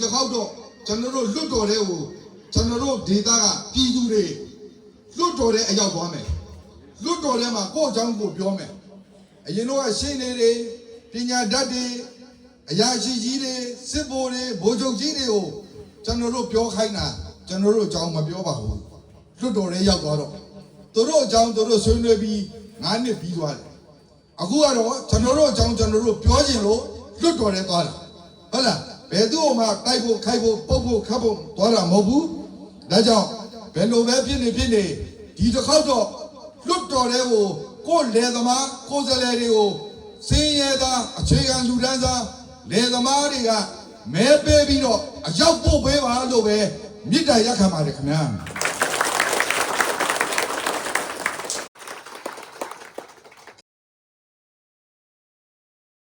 တစ်ခေါက်တော့ကျွန်တော်တို့လွတ်တော်တဲ့ကိုကျွန်တော်တို့ဒေတာကပြည်သူတွေလွတ်တော်တဲ့အရောက်သွားမယ်လွတ်တော်တဲ့မှာကိုယ့်အကြောင်းကိုပြောမယ်အရင်တော့ရှင်းနေတွေပညာတတ်တွေအရာရှိကြီးတွေစစ်ဘိုလ်တွေဗိုလ်ချုပ်ကြီးတွေကိုကျွန်တော်တို့ပြောခိုင်းတာကျွန်တော်တို့အကြောင်းမပြောပါဘူးလွတ်တော်တဲ့ရောက်သွားတော့သူတို့အကြောင်းသူတို့ဆွေးနွေးပြီး9နှစ်ပြီးသွားတယ်အခုကတော့ကျွန်တော်တို့အကြောင်းကျွန်တော်တို့ပြောချင်လို့လွတ်တော်ရဲသွားတာဟုတ်လား ဘယ်သူ့မှတိုက်ဖို့ခိုက်ဖို့ပုတ်ဖို့ခတ်ဖို့သွားတာမဟုတ်ဘူးဒါကြောင့်ဘယ်လိုပဲဖြစ်နေဖြစ်နေဒီတစ်ခေါက်တော့လွတ်တော်ရဲကိုကိုယ်လေသမားကိုယ်စလဲတွေကိုစင်းရဲသားအခြေခံလူဒန်းစားလေသမားတွေကမဲပေးပြီးတော့အရောက်ပို့ပေးပါလို့ပဲမြစ်တာရက်ခံပါတယ်ခင်ဗျာ